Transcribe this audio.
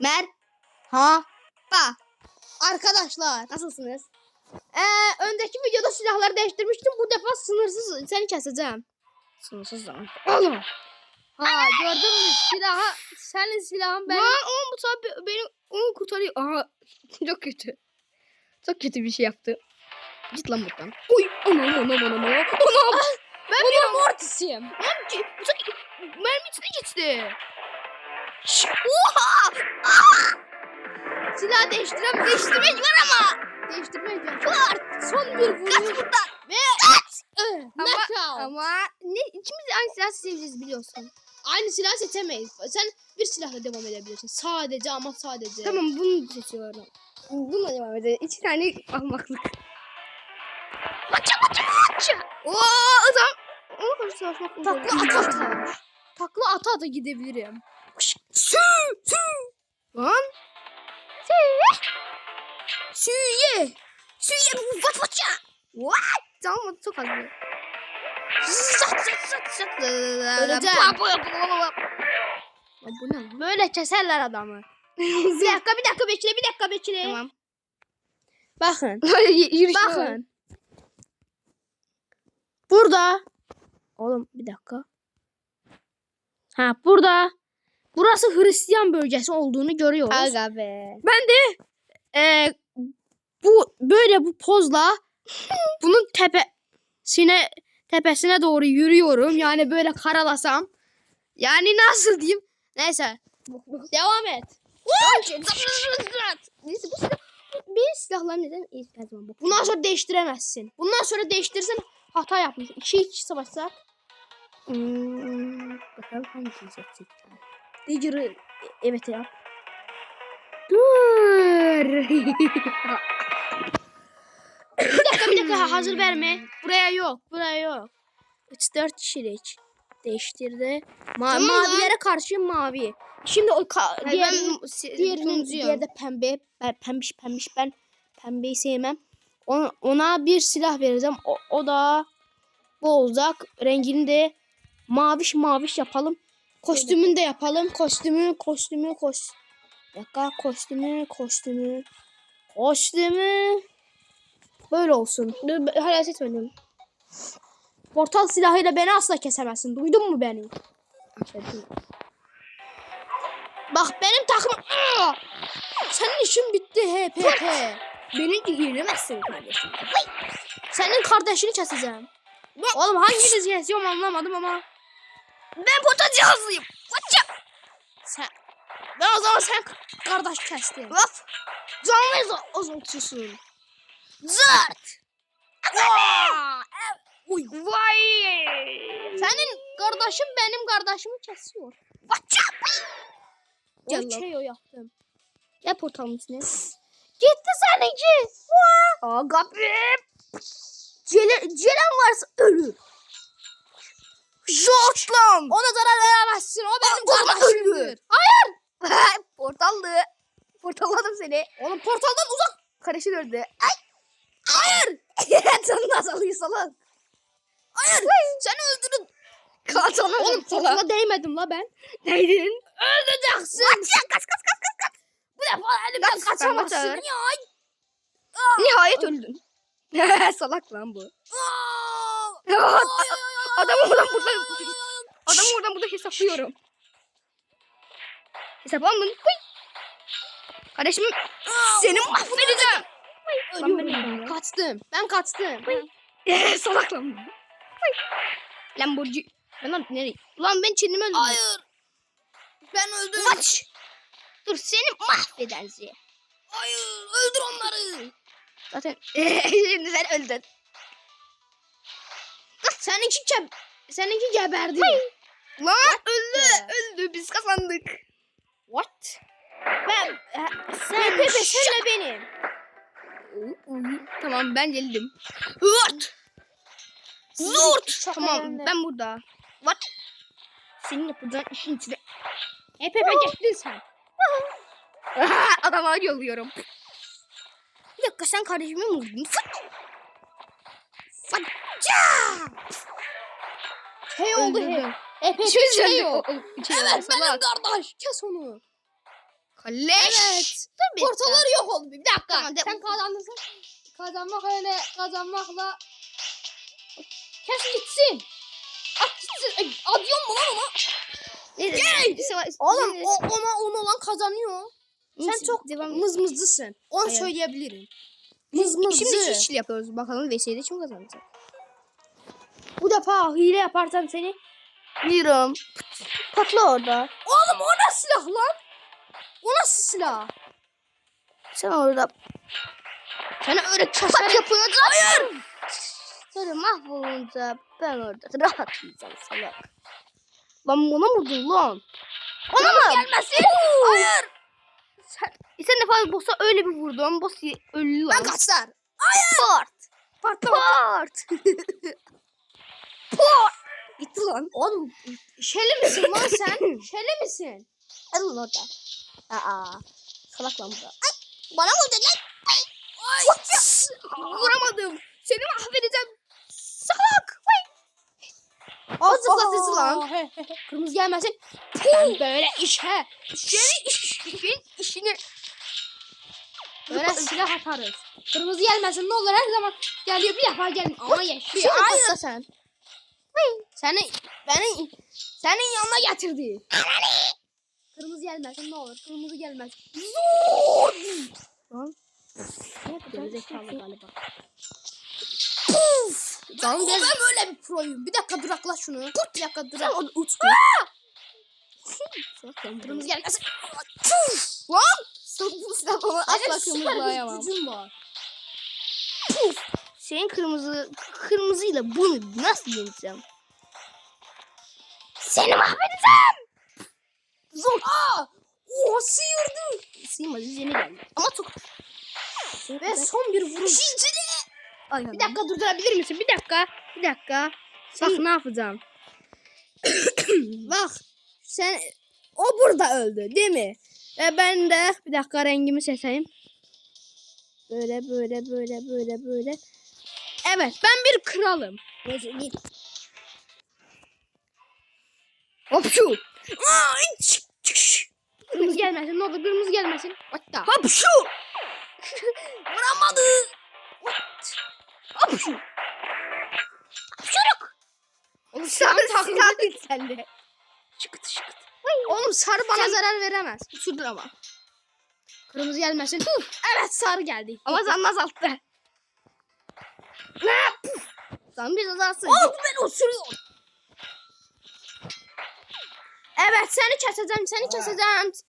Mer. Ha? Bak. Arkadaşlar. Nasılsınız? Ee, öndeki videoda silahları değiştirmiştim. Bu defa sınırsız seni keseceğim. Sınırsız zaman. Oğlum. Ha gördün mü silahı senin silahın benim. Lan oğlum bu sefer be- benim onu kurtarıyor. Aha çok kötü. Çok kötü bir şey yaptı. Git lan buradan. Uy anam anam anam anam. Anam. Ben bir mortisiyim. Lan ki- bu sefer mermi içine geçti. Oha! Aa! Silah değiştirem değiştirmek var ama. Değiştirmek var. Son bir vuruş. Kaç buradan. Ve. Ama- Ama ne ikimiz de aynı silah seçeceğiz biliyorsun. Aynı silah seçemeyiz. Sen bir silahla devam edebilirsin. Sadece ama sadece. Tamam bunu seçiyorum. Bununla devam edelim. İki tane ahmaklık. Maça maça maça. Oo adam. Ona karşı savaşmak Takla ata. Takla ata ata gidebilirim. Sü sü. Lan. Sü. Süye. Süye bu vat vatça. What? Tamam çok az. Ba- ba- ba. Ya bu ne? Böyle keserler adamı. bir dakika bir dakika bekle bir dakika bekle. Tamam. Bakın. Bakın. Burada. Oğlum bir dakika. Ha burada. Burası Hristiyan bölgesi olduğunu görüyoruz. Aga be. Ben de e, bu böyle bu pozla bunun tepesine tepesine doğru yürüyorum. Yani böyle karalasam. Yani nasıl diyeyim? Neyse. Devam et. Neyse bu silah benim silahlar neden iyi bak. Bundan sonra değiştiremezsin. Bundan sonra değiştirirsen hata yapmış. 2 2 savaşsak. Hmm, bakalım hangisini seçecek. Digger'ı evet yap. Dur. bir dakika bir dakika hazır verme. Buraya yok. Buraya yok. 3-4 kişilik. Değiştirdi. Ma Tamam lan. mavilere karşı mavi. Şimdi o ka- diğer, diğerinin diğerde pembe. Ben pembiş pembiş ben pembeyi sevmem. Ona, ona bir silah vereceğim. O, o da bu olacak. Rengini de maviş maviş yapalım. Kostümünü de yapalım. Kostümü, kostümü, kos. Bir dakika kostümü, kostümü. Kostümü. Böyle olsun. Hala seçmedim. Portal silahıyla beni asla kesemezsin. Duydun mu beni? Bak benim takım... Senin işin bitti HPP. Beni yenemezsin kardeşim. Senin kardeşini keseceğim. Oğlum hanginiz kesiyorum anlamadım ama. Ben pota cihazlıyım. Sen... Ben o zaman sen kardeş kestin. Hop. Canlı azaltıyorsun. Zırt. Uy. Vay. Senin kardeşin benim kardeşimi kesiyor. Watch Gel şey o yaptım. Gel portalın içine. Gitti seninki. Aga be. Cele, Celen varsa ölür. Zort lan. Ona zarar veremezsin. O benim kardeşimdir. Hayır. Portallı. Portalladım seni. Oğlum portaldan uzak. Kardeşin öldü. Ay. Hayır. Canını azalıyor salak. Hayır. Sen öldürün. Kalçana Oğlum portala değmedim la ben. Neydin? Öleceksin. Kaç kaç kaç kaç kaç. Bu defa elimden Kaç, kaçamazsın. Ya. Nihayet öldün. salak lan bu. Aa! Adamı buradan buradan Adamı buradan burada hesaplıyorum. Hesaplandın. Hıy. Kardeşim seni mahvedeceğim. Lan ben Ölüyorum. Kaçtım. Ben kaçtım. Eee salak lan. Lamborghini. Ben lan nereye? Ulan ben kendimi öldürdüm. Hayır. Ben öldüm. Maç. Dur seni mahvedenzi. Hayır öldür onları. Zaten Şimdi sen öldün. Seninki ke seninki geberdi. Lan öldü. Öldü biz kazandık. What? Ben sen Pepe senle benim. Tamam ben geldim. Hırt. Zurt. Tamam ben ben burada. What? Senin yapacağın işin içine. E Pepe gittin sen. Adama yolluyorum. Bir dakika sen kardeşimi mi vurdun? Fıt. Fatça. Şey oldu he. E Pepe Şey yok. Evet benim kardeş. Kes onu. Kaleş. Evet. Tabii. Portalar yok oldu. Bir dakika. Tamam, Sen kazandın. Kazanmak öyle kazanmakla. Kes gitsin. At gitsin. Ay, Adıyorum mu lan ona? Oğlum o, ona onu olan kazanıyor. Sen çok mızmızlısın. Onu Hayır. Söyleyebilirim. Şimdi hiçli yapıyoruz. Bakalım VS'de kim kazanacak? Bu defa hile yaparsam seni. Biliyorum. Patla orada. Oğlum o nasıl silah lan? O nasıl silah? Sen orada Sana öyle Bak yapılacak. Hayır. Sonra mahvolunca ben orada rahatlayacağım salak. Lan buna mı vurdun lan? Ona mı? gelmesin. Hayır. Fazla boss'a öyle bir vurdun. Boss öldü lan. Ben kaçlar. Port. Partla. Port. Gitti lan. Oğlum şeli misin lan sen? şeli misin? Alın orada. Aa. Salak lan bu da. Bana dedin lan? Vuramadım. Seni mahvedeceğim. Salak. O zıplatıcı lan. Kırmızı gelmesin. Ben böyle işe. Seni işin. Böyle silah atarız. Kırmızı gelmesin ne olur her zaman geliyor bir defa gelmiyor. Ama yaşıyor. Hayır. Hayır. sen. Seni beni senin yanına getirdi. Kırmızı gelmesin ne olur. Kırmızı gelmesin. Zor. Lan. Galiba. Puf. Ben, Tamam ben böyle bir proyum. Bir dakika durakla şunu. Bir dakika durak. onu uç. Kırmızı gelmesin. Lan. Bu silahı asla kırmızılayamam. gücüm var. Senin kırmızı kırmızıyla bunu nasıl yeneceğim? Seni mahvedeceğim. Zor. Aa! Oha sıyırdı. Sıymadı yeni geldi. Ama çok. Ve son bir vuruş. Aynen. Bir dakika durdurabilir misin? Bir dakika. bir dakika. Bak ne yapacağım? Bak sen o burada öldü değil mi? Ve ben de bir dakika rengimi seçeyim. Böyle böyle böyle böyle böyle. Evet ben bir kralım. Neyse git. Hop şu. Aa, iç, çıkış. Kırmızı gelmesin ne olur kırmızı gelmesin. Hatta. Hop şu. Vuramadı. Hop şu. Oğlum Sen silah takıldı. silah git sende. Oğlum sarı bana Sen- zarar veremez. Şuradan ama. Kırmızı gelmesin. Evet sarı geldi. Ama sen azalttı. Sen bir azalsın. Oğlum beni osuruyor. Evet seni keseceğim seni keseceğim.